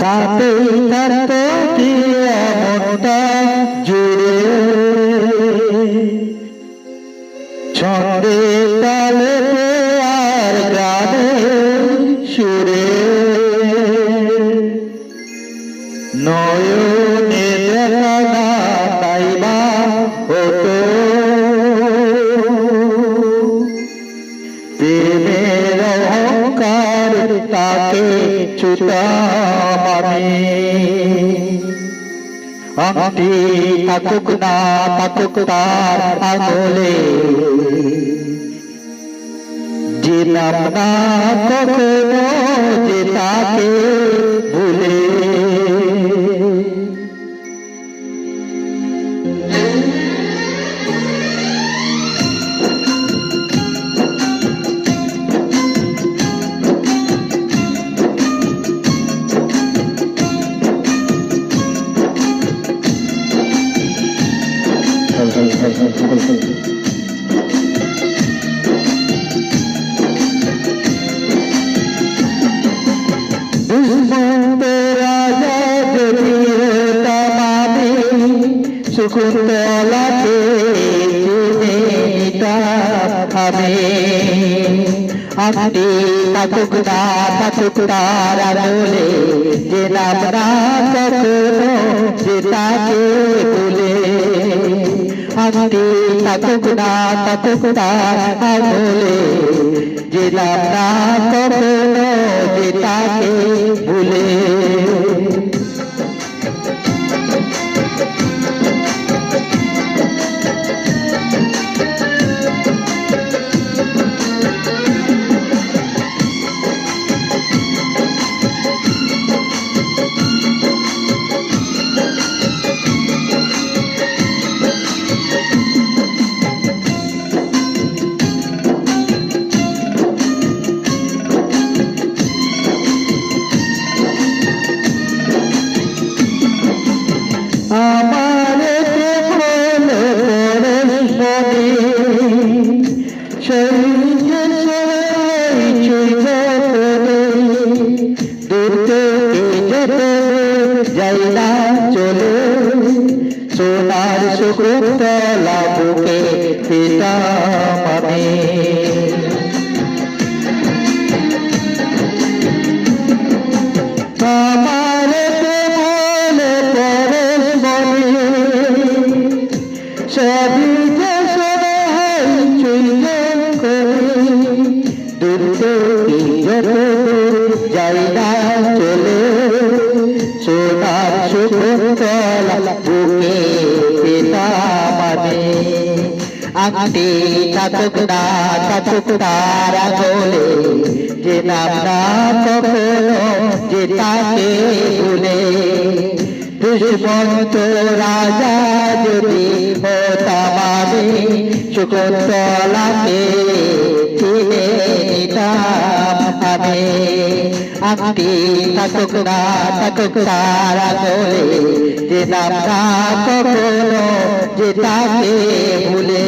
সাথে থাকত কি এমনটা জুড়ে। ছন্দে তালে আর গানে সুরে। নয়নে দেখা না তাইবা হতো। প্রেমের অহংকার তাকে ছুতাম আমি আংটি থাকুক না থাকুক তার আঙুলে জিলাম না নিতাম আমি আংটি থাকুক না থাকুক তার আঙুলে যে নাম না কখনো যে তাকে ভুলে আংটি থাকুক না থাকুক তার আঙুলে যে নাম না কখনো ভুলে। যাই চলে সোনার শুক্রতলা বুকে পিতা আমি যত যাই না চলে সোনার শুকুন্তলা, বুকে পেতাম আমি আংটি থাকুক না, থাকুক তার আঙুলে যে নাম না কখনো যে তাকে ভুলে। দুষ্মন্ত রাজা যদি হতাম আমি নিতাম আপনি থাকুক না থাকুক তার আঙুলে যে নামটা কখনো যে তাকে ভুলে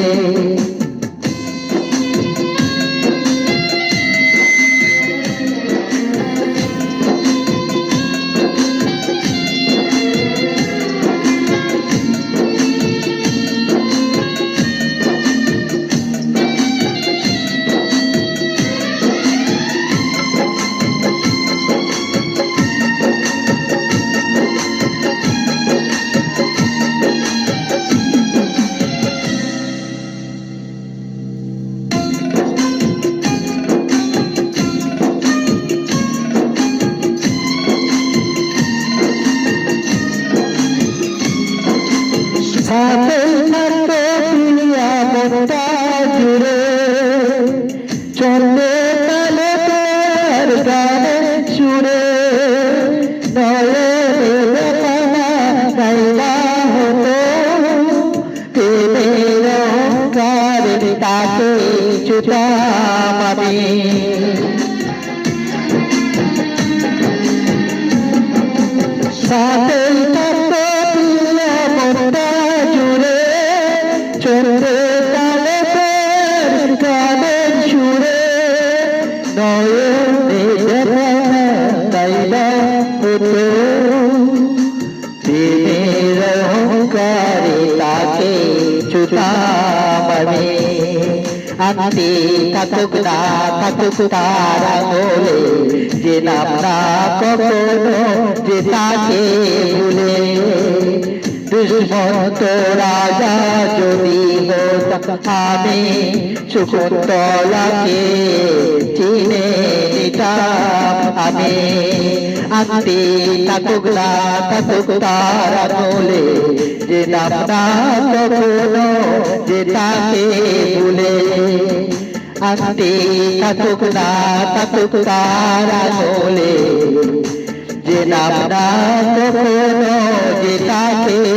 তাকে ছুটাম আমি। সাথে থাকতো প্রিয়া মনটা জুড়ে চন্দ্রে তালে তার গানে সুরে। আনতে থাকুক না থাকুক তার আঙুলে। যে নাম না কখনো যে তাকে ভুলে। দুশ্মন্ত রাজা যদি আমি চিনে নিতাম আমি আনতে থাকুক না থাকুক তার আঙুলে যে নাম না কখনো যে তাকে ভুলে আনতে থাকুক না থাকুক তার আঙুলে যে নাম না কখনো যে তাকে